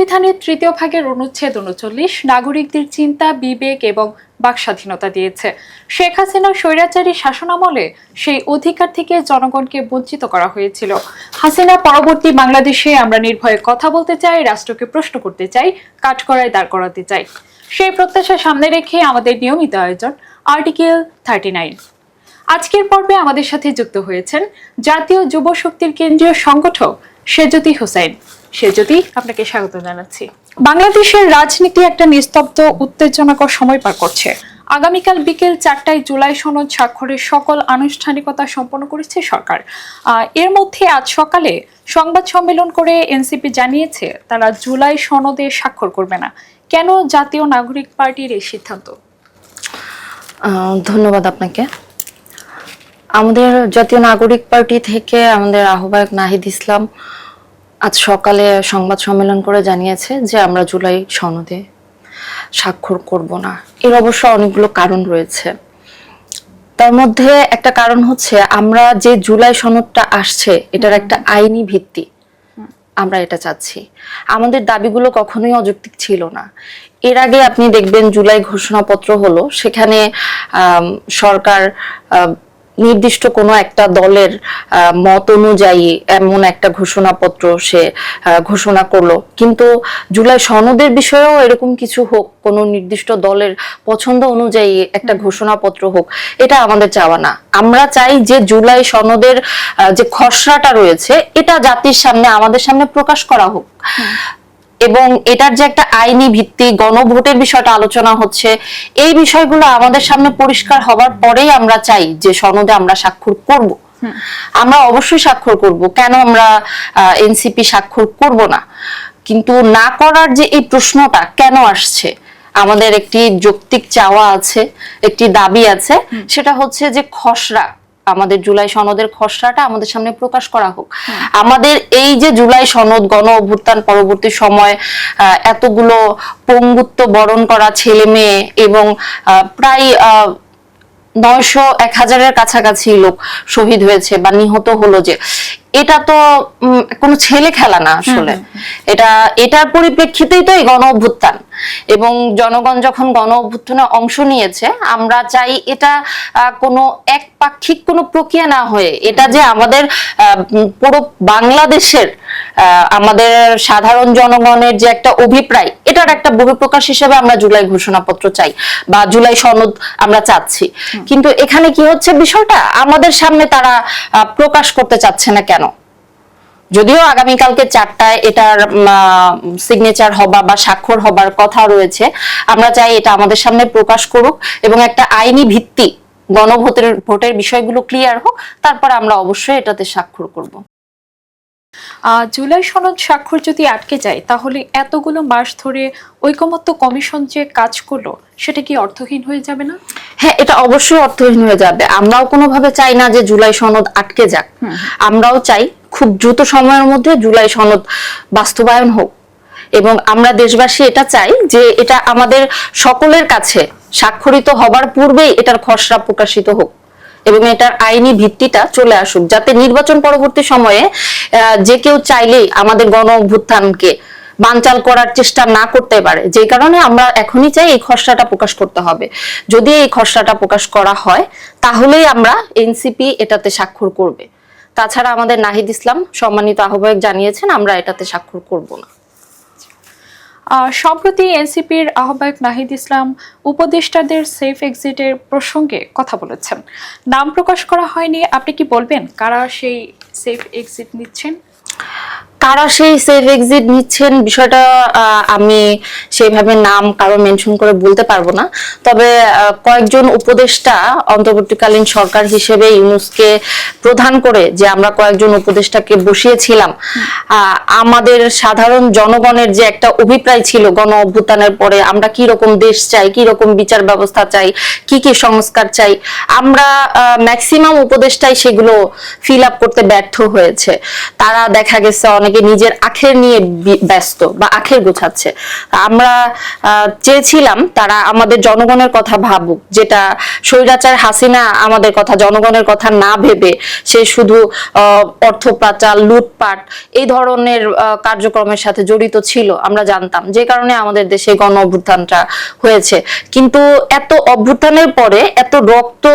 সংবিধানের তৃতীয় ভাগের অনুচ্ছেদ উনচল্লিশ নাগরিকদের চিন্তা, বিবেক এবং বাক স্বাধীনতা দিয়েছে। শেখ হাসিনার স্বৈরাচারী শাসনামলে সেই অধিকার থেকে জনগণকে বঞ্চিত করা হয়েছিল। হাসিনা পরবর্তী বাংলাদেশে আমরা নির্ভয়ে কথা বলতে চাই, রাষ্ট্রকে প্রশ্ন করতে চাই কাঠকড়ায় দাঁড় করাতে চাই। সেই প্রত্যাশা সামনে রেখে আমাদের নিয়মিত আয়োজন, আর্টিকেল থার্টি নাইন। আজকের পর্বে আমাদের সাথে যুক্ত হয়েছেন জাতীয় যুব শক্তির কেন্দ্রীয় সংগঠক সেজতি হোসেন। সেজতি আপনাকে স্বাগত জানাচ্ছি। বাংলাদেশের রাজনীতি একটা নিস্তব্ধ, উত্তেজনাকর সময় পার করছে। আগামীকাল বিকেল চারটায় জুলাই সনদ স্বাক্ষরের সকল আনুষ্ঠানিকতা সম্পন্ন করেছে সরকার। এর মধ্যে আজ সকালে সংবাদ সম্মেলন করে এনসিপি জানিয়েছে, তারা জুলাই সনদে স্বাক্ষর করবে না। কেন জাতীয় নাগরিক পার্টির এই সিদ্ধান্ত? ধন্যবাদ আপনাকে। আমাদের জাতীয় নাগরিক পার্টি থেকে আমাদের আহ্বায়ক নাহিদ ইসলাম আজ সকালে সংবাদ সম্মেলন করে জানিয়েছে যে আমরা জুলাই সনদে স্বাক্ষর করব না। এর অবশ্য অনেকগুলো কারণ রয়েছে। তার মধ্যে একটা কারণ হচ্ছে আমরা যে জুলাই সনদটা আসছে এটার একটা আইনি ভিত্তি। আমরা এটা চাচ্ছি। আমাদের দাবিগুলো কখনোই অযৌক্তিক ছিল না। এর আগে আপনি দেখবেন জুলাই ঘোষণাপত্র হলো সেখানে সরকার নির্দিষ্ট কোনো একটা দলের মত অনুযায়ী এমন একটা ঘোষণাপত্র সে ঘোষণা করল। কিন্তু জুলাই সনদের বিষয়েও এরকম কিছু হোক, কোনো নির্দিষ্ট দলের পছন্দ অনুযায়ী একটা ঘোষণাপত্র হোক, এটা আমাদের চাওয়া না। আমরা চাই যে জুলাই সনদের যে খসড়াটা রয়েছে, এটা জাতির সামনে, আমাদের সামনে প্রকাশ করা হোক। এবং এটার যে একটা আইনি ভিত্তি গণভোটের বিষয়টা আলোচনা হচ্ছে এই বিষয়গুলো আমাদের সামনে পরিষ্কার হবার পরেই আমরা চাই যে সনদে আমরা স্বাক্ষর করব। আমরা অবশ্যই স্বাক্ষর করব। কেন আমরা এনসিপি স্বাক্ষর করব না? কিন্তু না করার যে এই প্রশ্নটা কেন আসছে? আমাদের একটি যৌক্তিক চাওয়া আছে একটি দাবি আছে সেটা হচ্ছে যে খসড়া আমাদের জুলাই সনদের খসড়াটা আমাদের সামনে প্রকাশ করা হোক। আমাদের এই যে জুলাই সনদ গণ অভ্যুত্থান পরবর্তী সময় আহ, এতগুলো পঙ্গুত্ব বরণ করা ছেলে মেয়ে এবং আহ, প্রায় আহ, নয়শো এক হাজারের কাছাকাছি লোক শহীদ হয়েছে বা নিহত হলো যে। এটা তো কোনো ছেলে খেলা না আসলে। এটা এটার পরিপ্রেক্ষিতেই তো এই গণ অভ্যুত্থান। এবং জনগণ যখন গণ অভ্যুত্থানে অংশ নিয়েছে আমরা চাই এটা আহ, কোনো একপাক্ষিক কোনো প্রক্রিয়া না হয়ে এটা যে আমাদের আহ, পুরো বাংলাদেশের আমাদের সাধারণ জনগণের যে একটা অভিপ্রায় এটার একটা বহিঃপ্রকাশ হিসেবে আমরা জুলাই ঘোষণাপত্র চাই বা জুলাই সনদ আমরা চাচ্ছি। কিন্তু এখানে কি হচ্ছে বিষয়টা? আমাদের সামনে তারা প্রকাশ করতে চাচ্ছে না কেন? যদিও আগামীকালকে চারটায় এটার সিগনেচার হবা বা স্বাক্ষর হবার কথা রয়েছে আমরা চাই এটা আমাদের সামনে প্রকাশ করুক এবং একটা আইনি ভিত্তি গণভোটের ভোটের বিষয়গুলো ক্লিয়ার হোক তারপর আমরা অবশ্যই এটাতে স্বাক্ষর করব। জুলাই সনদ স্বাক্ষর যদি আটকে যায় তাহলে এতগুলো মাস ধরে ঐকমত্য কমিশন যে কাজ করল সেটা কি অর্থহীন হয়ে যাবে না? হ্যাঁ এটা অবশ্যই অর্থহীন হয়ে যাবে। আমরাও কোনোভাবে চাই না যে জুলাই সনদ আটকে যাক। আমরাও চাই খুব দ্রুত সময়ের মধ্যে জুলাই সনদ বাস্তবায়ন হোক। এবং আমরা দেশবাসী এটা চাই যে এটা আমাদের সকলের কাছে স্বাক্ষরিত হবার পূর্বেই এটার খসড়া প্রকাশিত হোক। এবং এটার আইনি ভিত্তিটা চলে আসুক, যাতে নির্বাচন পরবর্তী সময়ে যে কেউ চাইলেই আমাদের গণ অভ্যুত্থানকে বানচাল করার চেষ্টা না করতে পারে। যে কারণে আমরা এখনই চাই এই খসড়াটা প্রকাশ করতে হবে। যদি এই খসড়াটা প্রকাশ করা হয়, তাহলেই আমরা এনসিপি এটাতে স্বাক্ষর করবে। তাছাড়া আমাদের নাহিদ ইসলাম সম্মানিত আহ্বায়ক জানিয়েছেন, আমরা এটাতে স্বাক্ষর করব না। সম্প্রতি এনসিপির আহ্বায়ক নাহিদ ইসলাম উপদেষ্টাদের সেফ এক্সিটের প্রসঙ্গে কথা বলেছেন। নাম প্রকাশ করা হয়নি, আপনি কি বলবেন কারা সেই সেফ এক্সিট নিচ্ছেন? কারা সেই সেফ এক্সিট নিচ্ছেন বিষয়টা আমি সেইভাবে নাম কারও মেনশন করে বলতে পারব না। তবে কয়েকজন উপদেষ্টা অন্তর্বর্তীকালীন সরকার হিসেবে ইউনুসকে প্রধান করে যে আমরা কয়েকজন উপদেষ্টাকে বসিয়েছিলাম আমাদের সাধারণ জনগণের যে একটা অভিপ্রায় ছিল গণ অভ্যুত্থানের পরে, আমরা কি রকম দেশ চাই কি রকম বিচার ব্যবস্থা চাই, কি কি সংস্কার চাই, আমরা ম্যাক্সিমাম উপদেষ্টাই সেগুলো ফিল আপ করতে ব্যর্থ হয়েছে। তারা দেখা গেছে অনেক অনেকে নিজের আখের নিয়ে ব্যস্ত বা আখের গোছাচ্ছে। আমরা চেয়েছিলাম তারা আমাদের জনগণের কথা ভাবুক, যেটা স্বৈরাচার হাসিনা আমাদের কথা, জনগণের কথা না ভেবে সে শুধু অর্থ পাচার, লুটপাট এই ধরনের কার্যক্রমের সাথে জড়িত ছিল, আমরা জানতাম। যে কারণে আমাদের দেশে গণ অভ্যুত্থানটা হয়েছে। কিন্তু এত অভ্যুত্থানের পরে এত রক্ত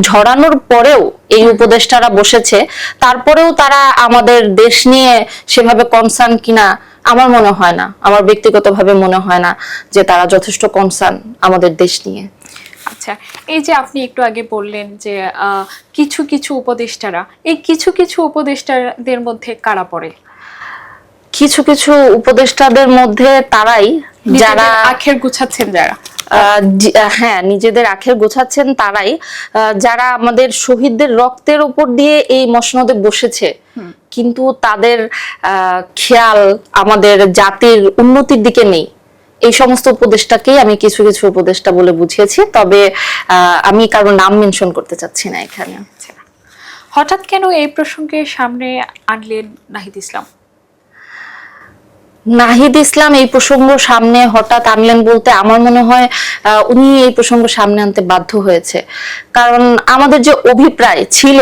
ঝরানোর পরেও এই উপদেষ্টারা বসেছে। তারপরেও তারা আমাদের দেশ নিয়ে সেভাবে কনসার্ন কিনা আমার মনে হয় না। আমার ব্যক্তিগতভাবে মনে হয় না যে তারা যথেষ্ট কনসার্ন আমাদের দেশ নিয়ে। আচ্ছা এই যে আপনি একটু আগে বললেন যে আহ, কিছু কিছু উপদেষ্টারা এই কিছু কিছু উপদেষ্টাদের মধ্যে কারা পড়ে? কিছু কিছু উপদেষ্টাদের মধ্যে তারাই যারা আখের গুছাচ্ছেন যারা। হ্যাঁ নিজেদের আখের গোছাচ্ছেন তারাই। যারা আমাদের শহীদদের রক্তের উপর দিয়ে এই মসনদে বসেছে কিন্তু তাদের খেয়াল আমাদের জাতির উন্নতির দিকে নেই। এই সমস্ত উপদেশটাকেই আমি কিছু কিছু উপদেষ্টা বলে বুঝিয়েছি তবে আমি কারও নাম মেনশন করতে চাচ্ছি না এখানে। আচ্ছা। হঠাৎ কেন এই প্রসঙ্গে সামনে আনলেন নাহিদ ইসলাম? নাহিদ ইসলাম এই প্রসঙ্গ সামনে হঠাৎ আনলেন বলতে আমার মনে হয় উনি এই প্রসঙ্গ সামনে আনতে বাধ্য হয়েছে। কারণ আমাদের যে অভিপ্রায় ছিল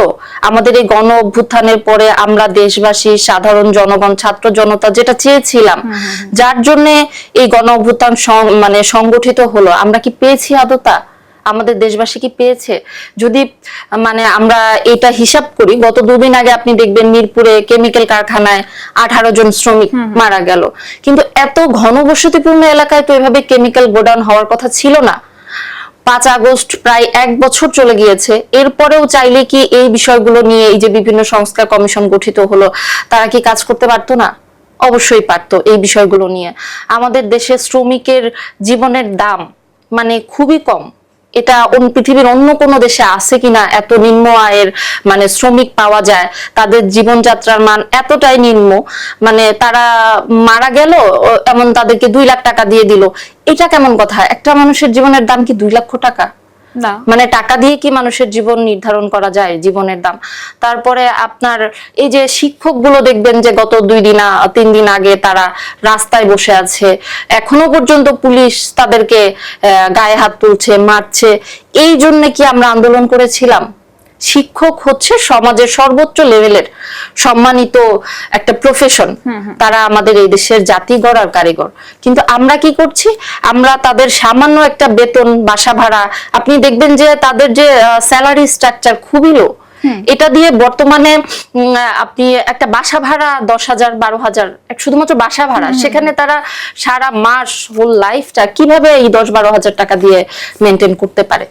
আমাদের এই গণ অভ্যুত্থানের পরে আমরা দেশবাসী সাধারণ জনগণ ছাত্র জনতা যেটা চেয়েছিলাম যার জন্য এই গণ অভ্যুত্থান মানে সংগঠিত হলো। আমরা কি পেয়েছি আদতা? আমাদের দেশবাসী কি পেয়েছে? যদি মানে আমরা এটা হিসাব করি গত দুদিন আগে আপনি দেখবেন মিরপুরে কেমিক্যাল কারখানায় আঠারো জন শ্রমিক মারা গেল। কিন্তু এত ঘনবসতিপূর্ণ এলাকায় তো এভাবে কেমিক্যাল গোডাউন হওয়ার কথা ছিল না। পাঁচ আগস্ট প্রায় এক বছর চলে গিয়েছে। এরপরেও চাইলে কি এই বিষয়গুলো নিয়ে এই যে বিভিন্ন সংস্কার কমিশন গঠিত হলো তারা কি কাজ করতে পারতো না? অবশ্যই পারতো এই বিষয়গুলো নিয়ে। আমাদের দেশে শ্রমিকের জীবনের দাম মানে খুবই কম। এটা পৃথিবীর অন্য কোনো দেশে আছে কিনা, এত নিম্ন আয়ের মানে শ্রমিক পাওয়া যায়, তাদের জীবনযাত্রার মান এতটাই নিম্ন মানে তারা মারা গেল এমন তাদেরকে দুই লাখ টাকা দিয়ে দিল। এটা কেমন কথা? একটা মানুষের জীবনের দাম কি দুই লক্ষ টাকা? মানে টাকা দিয়ে কি মানুষের জীবন নির্ধারণ করা যায়, জীবনের দাম? তারপরে আপনার এই যে শিক্ষকগুলো দেখবেন যে গত দুই দিন তিন দিন আগে তারা রাস্তায় বসে আছে, এখনও পর্যন্ত পুলিশ তাদেরকে গায়ে হাত তুলছে, মারছে, এই জন্য কি আমরা আন্দোলন করেছিলাম? শিক্ষক হচ্ছে সমাজের সর্বোচ্চ লেভেলের সম্মানিত একটা প্রফেশন তারা আমাদের এই দেশের জাতি গড়ার কারিগর। কিন্তু আমরা কি করছি? আমরা তাদের সামান্য একটা বেতন বাসা ভাড়া আপনি দেখবেন যে তাদের যে স্যালারি স্ট্রাকচার খুবই লো এটা দিয়ে বর্তমানে আপনি একটা বাসা ভাড়া দশ হাজার বারো হাজার শুধুমাত্র বাসা ভাড়া সেখানে তারা সারা মাস হোল লাইফটা কীভাবে এই দশ বারো হাজার টাকা দিয়ে মেনটেন করতে পারে?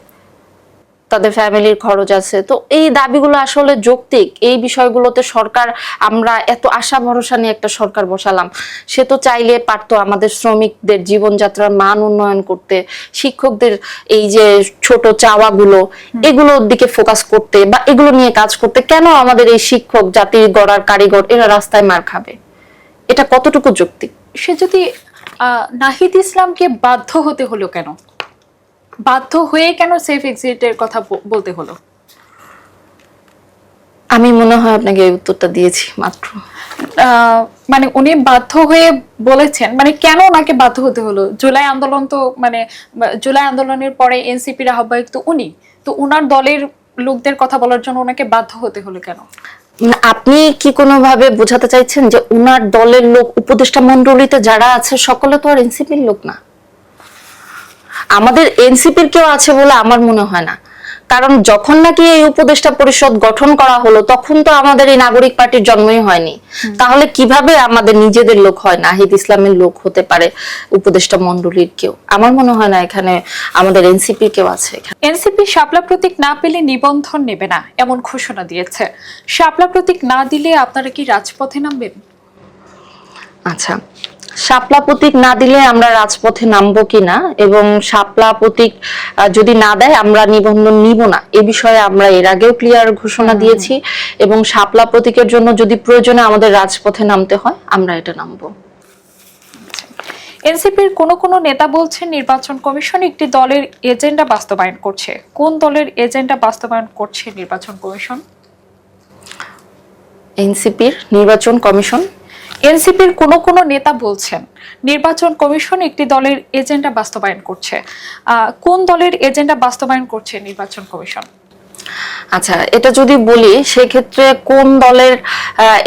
তাদের ফ্যামিলির খরচ আছে। তো এই দাবিগুলো আসলে যৌক্তিক। এই বিষয়গুলোতে সরকার আমরা এত আশা ভরসা নিয়ে একটা সরকার বসালাম। সে তো চাইলে পারতো আমাদের শ্রমিকদের জীবনযাত্রার মান উন্নয়ন করতে শিক্ষকদের এই যে ছোট চাওয়াগুলো এগুলোর দিকে ফোকাস করতে বা এগুলো নিয়ে কাজ করতে কেন আমাদের এই শিক্ষক জাতির গড়ার কারিগর এরা রাস্তায় মার খাবে? এটা কতটুকু যৌক্তিক? সে যদি আহ, নাহিদ ইসলামকে বাধ্য হতে হলো কেন? বাধ্য হয়ে কেন সেফ এক্সিটের কথা বলতে হলো? আমি মনে হয় আপনাকে এই উত্তরটা দিয়েছি মাত্র। মানে উনি বাধ্য হয়ে বলেছেন মানে কেন ওনাকে বাধ্য হতে হলো? জুলাই আন্দোলন তো মানে জুলাই আন্দোলনের পরে এনসিপির আহ্বায়ক তো উনি তো উনার দলের লোকদের কথা বলার জন্য ওনাকে বাধ্য হতে হলো কেন? মানে আপনি কি কোনোভাবে বোঝাতে চাইছেন যে উনার দলের লোক উপদেষ্টা মন্ডলীতে যারা আছে সকলে তো আর এনসিপির লোক না? আমাদের এনসিপির কেউ আছে বলে আমার মনে হয় না। কারণ যখন নাকি এই উপদেষ্টা পরিষদ গঠন করা হলো তখন তো আমাদের এই নাগরিক পার্টির জন্মই হয়নি। তাহলে কীভাবে আমাদের নিজেদের লোক হয়? নাহিদ ইসলামের লোক হতে পারে উপদেষ্টা মন্ডলীর কেউ? আমার মনে হয় না এখানে আমাদের এনসিপির কেউ আছে এনসিপি শাপলা প্রতীক না পেলে নিবন্ধন নেবে না এমন ঘোষণা দিয়েছে। শাপলা প্রতীক না দিলে আপনারা কি রাজপথে নামবেন? আচ্ছা শাপলা প্রতীক না দিলে আমরা রাজপথে নামবো কিনা এবং শাপলা প্রতীক যদি না দেয় আমরা নিবন্ধন নিব না। এ বিষয়ে আমরা এর আগেও ক্লিয়ার ঘোষণা দিয়েছি এবং শাপলা প্রতীকের জন্য যদি প্রয়োজনে আমাদের রাজপথে নামতে হয় আমরা এটা নামবো। এনসিপির কোন কোন নেতা বলছেন নির্বাচন কমিশন একটি দলের এজেন্ডা বাস্তবায়ন করছে। কোন দলের এজেন্ডা বাস্তবায়ন করছে নির্বাচন কমিশন? এনসিপির নির্বাচন কমিশন এনসিপির কোন কোন নেতা বলছেন, নির্বাচন কমিশন একটি দলের এজেন্ডা বাস্তবায়ন করছে। কোন দলের এজেন্ডা বাস্তবায়ন করছে নির্বাচন কমিশন? আচ্ছা এটা যদি বলি সেক্ষেত্রে কোন দলের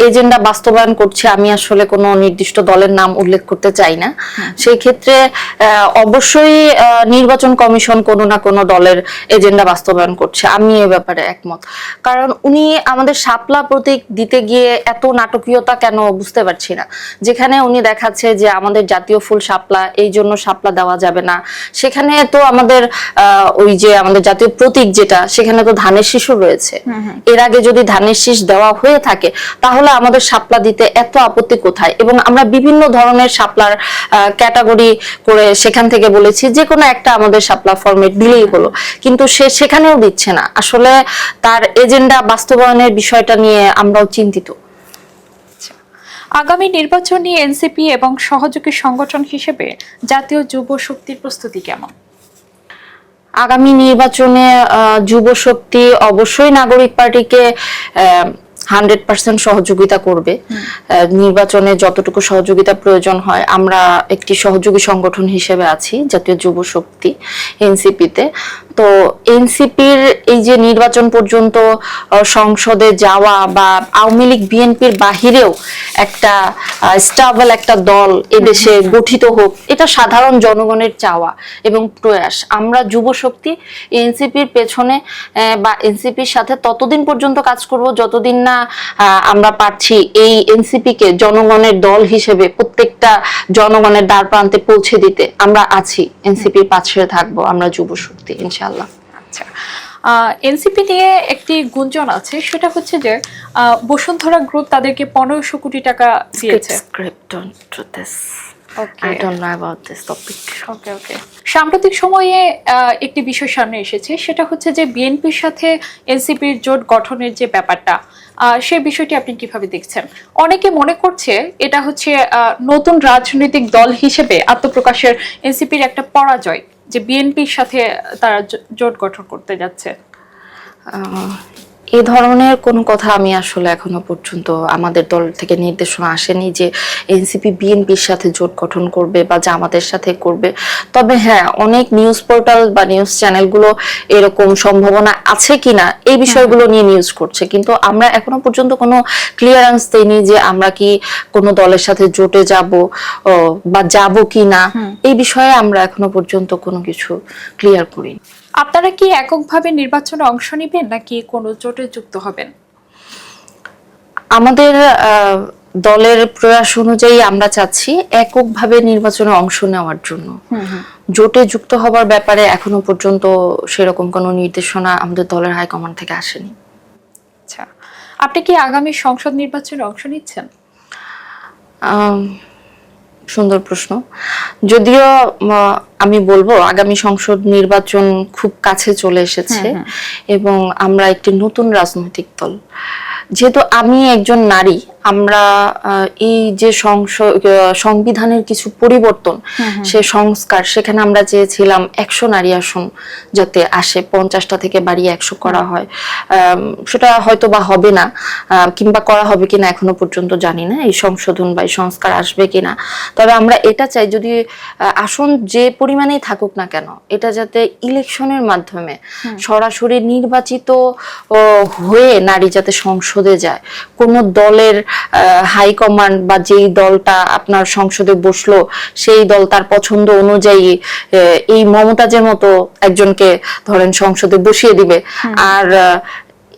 এজেন্ডা বাস্তবায়ন করছে আমি আসলে কোনো নির্দিষ্ট দলের নাম উল্লেখ করতে চাই না। সেই ক্ষেত্রে অবশ্যই নির্বাচন কমিশন কোনো না কোনো দলের এজেন্ডা বাস্তবায়ন করছে। আমি এ ব্যাপারে একমত। কারণ উনি আমাদের শাপলা প্রতীক দিতে গিয়ে এত নাটকীয়তা কেন বুঝতে পারছি না। যেখানে উনি দেখাচ্ছে যে আমাদের জাতীয় ফুল শাপলা এই জন্য শাপলা দেওয়া যাবে না। সেখানে তো আমাদের আহ, ওই যে আমাদের জাতীয় প্রতীক যেটা সেখানে তো ধানের শিশু রয়েছে। এর আগে যদি ধানের শীষ দেওয়া হয়ে থাকে তাহলে আমাদের শাপলা দিতে এত আপত্তি কোথায়? এবং আমরা বিভিন্ন ধরনের শাপলার ক্যাটাগরি করে সেখান থেকে বলেছি যে কোনো একটা আমাদের শাপলা ফরমেট দিলেই হলো। কিন্তু সে সেখানেও দিচ্ছে না। আসলে তার এজেন্ডা বাস্তবায়নের বিষয়টা নিয়ে আমরাও চিন্তিত। আগামী নির্বাচনে এনসিপি এবং সহযোগী সংগঠন হিসেবে জাতীয় যুব শক্তির প্রস্তুতি কেমন? আগামী নির্বাচনে যুব শক্তি অবশ্যই নাগরিক পার্টিকে হান্ড্রেড পার্সেন্ট সহযোগিতা করবে। নির্বাচনে যতটুকু সহযোগিতা প্রয়োজন হয় আমরা একটি সহযোগী সংগঠন হিসেবে আছি জাতীয় যুব শক্তি এনসিপিতে। তো এনসিপির এই যে নির্বাচন পর্যন্ত সংসদে যাওয়া বা আওয়ামী লীগ বিএনপির বাহিরেও একটা স্টাবল একটা দল এদেশে গঠিত হোক এটা সাধারণ জনগণের চাওয়া এবং প্রয়াস। আমরা যুব শক্তি এনসিপির পেছনে বা এনসিপির সাথে ততদিন পর্যন্ত কাজ করব যতদিন না আমরা পারছি এই এনসিপিকে জনগণের দল হিসেবে প্রত্যেকটা জনগণের দ্বার প্রান্তে পৌঁছে দিতে। আমরা আছি এনসিপির পাশে থাকব আমরা যুব শক্তি ইনশাআল্লাহ। আচ্ছা। এনসিপি নিয়ে একটি গুঞ্জন আছে সেটা হচ্ছে যে বসুন্ধরা গ্রুপ তাদেরকে পনেরোশো কোটি টাকা দিয়েছে। সাম্প্রতিক সময়ে একটি বিষয় সামনে এসেছে সেটা হচ্ছে যে বিএনপির সাথে এনসিপির জোট গঠনের যে ব্যাপারটা আহ, সেই বিষয়টি আপনি কীভাবে দেখছেন? অনেকে মনে করছে এটা হচ্ছে আহ, নতুন রাজনৈতিক দল হিসেবে আত্মপ্রকাশের এনসিপির একটা পরাজয়। যে বিএনপির সাথে তারা জোট গঠন করতে যাচ্ছে। এ ধরনের কোনো কথা আমি আসলে এখনও পর্যন্ত আমাদের দল থেকে নির্দেশনা আসেনি যে এনসিপি বিএনপির সাথে জোট গঠন করবে বা জামাতের সাথে করবে। তবে হ্যাঁ অনেক নিউজ পোর্টাল বা নিউজ চ্যানেলগুলো এরকম সম্ভাবনা আছে কিনা এই বিষয়গুলো নিয়ে নিউজ করছে। কিন্তু আমরা এখনও পর্যন্ত কোনো ক্লিয়ারেন্স দেইনি যে আমরা কি কোনো দলের সাথে জোটে যাব বা যাব কি না এই বিষয়ে আমরা এখনও পর্যন্ত কোনো কিছু ক্লিয়ার করিনি। আপনারা কি এককভাবে নির্বাচনে অংশ নেবেন নাকি কোনো জোটে যুক্ত হবেন? আমাদের দলের প্রয়াস অনুযায়ী আমরা চাচ্ছি এককভাবে নির্বাচনে অংশ নেওয়ার জন্য। জোটে যুক্ত হবার ব্যাপারে এখনও পর্যন্ত সেরকম কোনো নির্দেশনা আমাদের দলের হাইকমান্ড থেকে আসেনি। আচ্ছা। আপনি কি আগামী সংসদ নির্বাচনে অংশ নিচ্ছেন? সুন্দর প্রশ্ন। যদিও আমি বলব আগামী সংসদ নির্বাচন খুব কাছে চলে এসেছে এবং আমরা একটি নতুন রাজনৈতিক দল। যেহেতু আমি একজন নারী আমরা এই যে সংবিধানের কিছু পরিবর্তন সে সংস্কার সেখানে আমরা চেয়েছিলাম একশো নারী আসন যাতে আসে পঞ্চাশটা থেকে বাড়িয়ে একশো করা হয়। সেটা হয়তো বা হবে না কিংবা করা হবে কিনা এখনও পর্যন্ত জানি না এই সংশোধন বা এই সংস্কার আসবে কিনা। তবে আমরা এটা চাই যদি আসন যে পরিমাণেই থাকুক না কেন এটা যাতে ইলেকশনের মাধ্যমে সরাসরি নির্বাচিত হয়ে নারী যাতে সংসদে যায় কোনো দলের হাইকমান্ড বা যেই দলটা আপনার সংসদে বসল সেই দল তার পছন্দ অনুযায়ী আহ, এই মমতাজের মতো একজনকে ধরেন সংসদে বসিয়ে দিবে। আর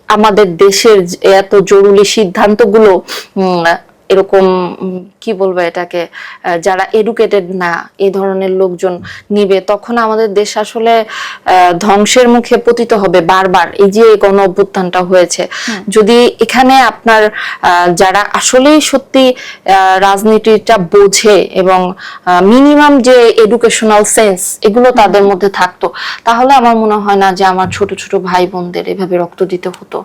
আমাদের দেশের এত জরুরি সিদ্ধান্তগুলো উম, এরকম কি বলব এটাকে যারা এডুকেটেড না এই ধরনের লোকজন নিবে তখন আমাদের দেশ আসলে ধ্বংসের মুখে পতিত হবে বারবার। এই যে গণ অভ্যুত্থানটা হয়েছে। যদি এখানে আপনার আহ, যারা আসলেই সত্যি আহ, রাজনীতিটা বোঝে এবং মিনিমাম যে এডুকেশনাল সেন্স এগুলো তাদের মধ্যে থাকতো তাহলে আমার মনে হয় না যে আমার ছোট ছোট ভাই বোনদের এভাবে রক্ত দিতে হতো।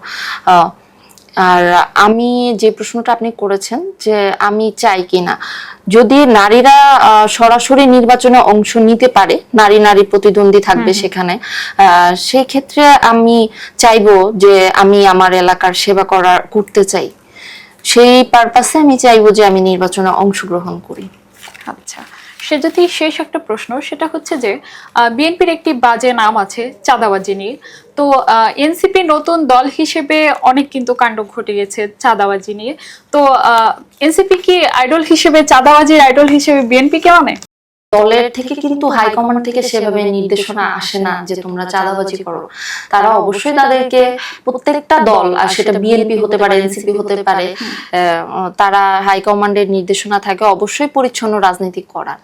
আহ, আর আমি যে প্রশ্নটা আপনি করেছেন যে আমি চাই কিনা যদি নারীরা সরাসরি নির্বাচনে অংশ নিতে পারে নারী নারী প্রতিদ্বন্দ্বী থাকবে সেখানে আহ, সেক্ষেত্রে আমি চাইব যে আমি আমার এলাকার সেবা করার করতে চাই। সেই পারপাসে আমি চাইব যে আমি নির্বাচনে অংশগ্রহণ করি। আচ্ছা। সে যদি শেষ একটা প্রশ্ন, সেটা হচ্ছে যে বিএনপির একটি বাজে নাম আছে চাঁদাবাজি নিয়ে তো এনসিপি নতুন দল হিসেবে অনেক কিন্তু কাণ্ড ঘটে গেছে চাঁদাবাজি নিয়ে তো এনসিপি কি আইডল হিসেবে, চাঁদাবাজির আইডল হিসেবে বিএনপি কে মানে? দলের থেকে কিন্তু হাইকমান্ড থেকে সেভাবে নির্দেশনা আসে না যে তোমরা চাঁদাবাজি করো। তারা অবশ্যই তাদেরকে প্রত্যেকটা দল আর সেটা বিএনপি হতে পারে এনসিপি হতে পারে তারা হাইকমান্ডের নির্দেশনা থাকে অবশ্যই পরিচ্ছন্ন রাজনীতি করার।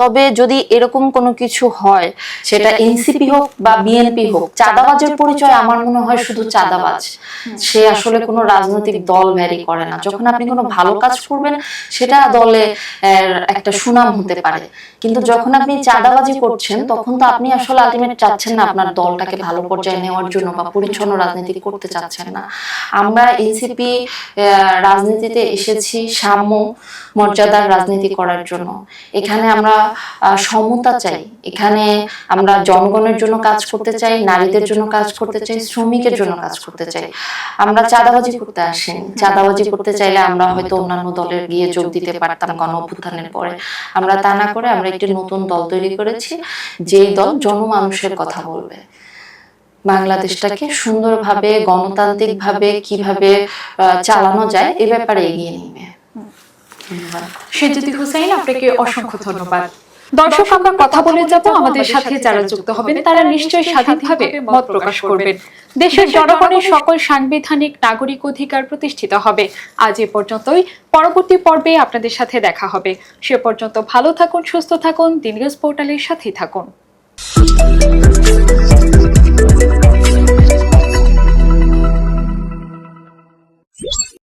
তবে যদি এরকম কোনো কিছু হয় সেটা এনসিপি হোক বা বিএনপি হোক চাঁদাবাজের পরিচয় আমার মনে হয় শুধু চাঁদাবাজ। সে আসলে কোনো রাজনৈতিক দল ভ্যারি করে না। যখন আপনি কোনো ভালো কাজ করবেন সেটা দলে একটা সুনাম হতে পারে। কিন্তু যখন আপনি চাঁদাবাজি করছেন তখন তো আপনি আসলে আলটিমেট চাচ্ছেন না আপনার দলটাকে ভালো পর্যায়ে নেওয়ার জন্য বা পরিচ্ছন্ন রাজনীতি করতে চাচ্ছেন না। আমরা এনসিপি রাজনীতিতে এসেছি সাম্য মর্যাদার রাজনীতি করার জন্য। এখানে আমরা সমতা চাই। এখানে আমরা জনগণের জন্য কাজ করতে চাই নারীদের জন্য কাজ করতে চাই শ্রমিকের জন্য কাজ করতে চাই। আমরা চাঁদাবাজি করতে আসিনি। চাঁদাবাজি করতে চাইলে আমরা হয়তো অন্যান্য দলের গিয়ে যোগ দিতে পারতাম গণ অভ্যুত্থানের পরে আমরা তা না করে আমরা একটি নতুন দল তৈরি করেছি যেই দল জনমানুষের কথা বলবে। বাংলাদেশটাকে সুন্দরভাবে গণতান্ত্রিকভাবে কীভাবে চালানো যায় এ ব্যাপারে এগিয়ে নিবে। ধন্যবাদ। সেজুতি হুসাইন আপনাকে অসংখ্য ধন্যবাদ। দর্শক আমরা কথা বলে যাব আমাদের সাথে যারা যুক্ত হবেন তারা নিশ্চয়ই স্বাধীনভাবে মত প্রকাশ করবেন। দেশের জনগণের সকল সাংবিধানিক নাগরিক অধিকার প্রতিষ্ঠিত হবে। আজ এ পর্যন্তই। পরবর্তী পর্বে আপনাদের সাথে দেখা হবে। সে পর্যন্ত ভালো থাকুন সুস্থ থাকুন দিনগজ পোর্টালের সাথেই থাকুন।